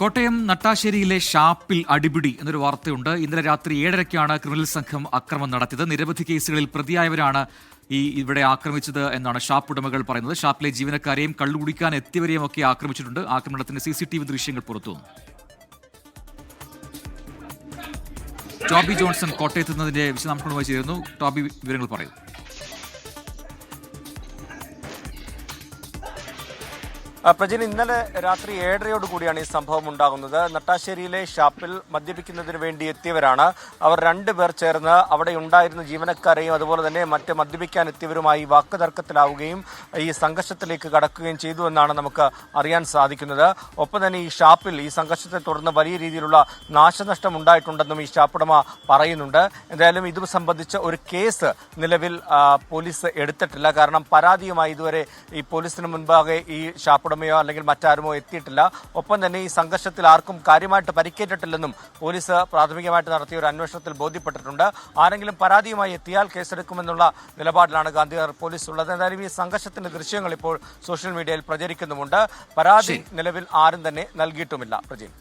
കോട്ടയം നട്ടാശ്ശേരിയിലെ ഷാപ്പിൽ അടിപിടി എന്നൊരു വാർത്തയുണ്ട്. ഇന്നലെ രാത്രി ഏഴരയ്ക്കാണ് ക്രിമിനൽ സംഘം അക്രമം നടത്തിയത്. നിരവധി കേസുകളിൽ പ്രതിയായവരാണ് ഈ ഇവിടെ ആക്രമിച്ചത് എന്നാണ് ഷാപ്പ് ഉടമകൾ പറയുന്നത്. ഷാപ്പിലെ ജീവനക്കാരെയും കള്ളുകുടിക്കാൻ എത്തിയവരെയും ഒക്കെ ആക്രമിച്ചിട്ടുണ്ട്. ആക്രമണത്തിന്റെ സി സി ടി വി ദൃശ്യങ്ങൾ പുറത്തു. ടോബി ജോൺസൺ കോട്ടയത്ത് നിന്നതിന്റെ വിശദാംശങ്ങളുമായി ചേരുന്നു. ടോബി വിവരങ്ങൾ പറയൂ. പ്രജിൻ ഇന്നലെ രാത്രി ഏഴരയോട് കൂടിയാണ് ഈ സംഭവം ഉണ്ടാകുന്നത്. നട്ടാശ്ശേരിയിലെ ഷാപ്പിൽ മദ്യപിക്കുന്നതിന് വേണ്ടി എത്തിയവരാണ്. അവർ രണ്ടുപേർ ചേർന്ന് അവിടെ ഉണ്ടായിരുന്ന ജീവനക്കാരെയും അതുപോലെ തന്നെ മറ്റ് മദ്യപിക്കാൻ എത്തിയവരുമായി വാക്കുതർക്കത്തിലാവുകയും ഈ സംഘർഷത്തിലേക്ക് കടക്കുകയും ചെയ്തു എന്നാണ് നമുക്ക് അറിയാൻ സാധിക്കുന്നത്. ഒപ്പം തന്നെ ഈ ഷാപ്പിൽ ഈ സംഘർഷത്തെ തുടർന്ന് വലിയ രീതിയിലുള്ള നാശനഷ്ടം ഉണ്ടായിട്ടുണ്ടെന്നും ഈ ഷാപ്പുടമ പറയുന്നുണ്ട്. എന്തായാലും ഇത് സംബന്ധിച്ച് ഒരു കേസ് നിലവിൽ പോലീസ് എടുത്തിട്ടില്ല. കാരണം പരാതിയുമായി ഇതുവരെ ഈ പോലീസിന് മുൻപാകെ ഈ ഷാപ്പുടമയോ അല്ലെങ്കിൽ മറ്റാരുമോ എത്തിയിട്ടില്ല. ഒപ്പം തന്നെ ഈ സംഘർഷത്തിൽ ആർക്കും കാര്യമായിട്ട് പരിക്കേറ്റിട്ടില്ലെന്നും പോലീസ് പ്രാഥമികമായിട്ട് നടത്തിയ ഒരു അന്വേഷണത്തിൽ ബോധ്യപ്പെട്ടിട്ടുണ്ട്. ആരെങ്കിലും പരാതിയുമായി എത്തിയാൽ കേസെടുക്കുമെന്നുള്ള നിലപാടിലാണ് ഗാന്ധിനഗർ പോലീസ് ഉള്ളത്. എന്തായാലും ഈ സംഘർഷത്തിന്റെ ദൃശ്യങ്ങൾ ഇപ്പോൾ സോഷ്യൽ മീഡിയയിൽ പ്രചരിക്കുന്നുമുണ്ട്. പരാതി നിലവിൽ ആരും തന്നെ നൽകിയിട്ടുമില്ല. പ്രജീൻ.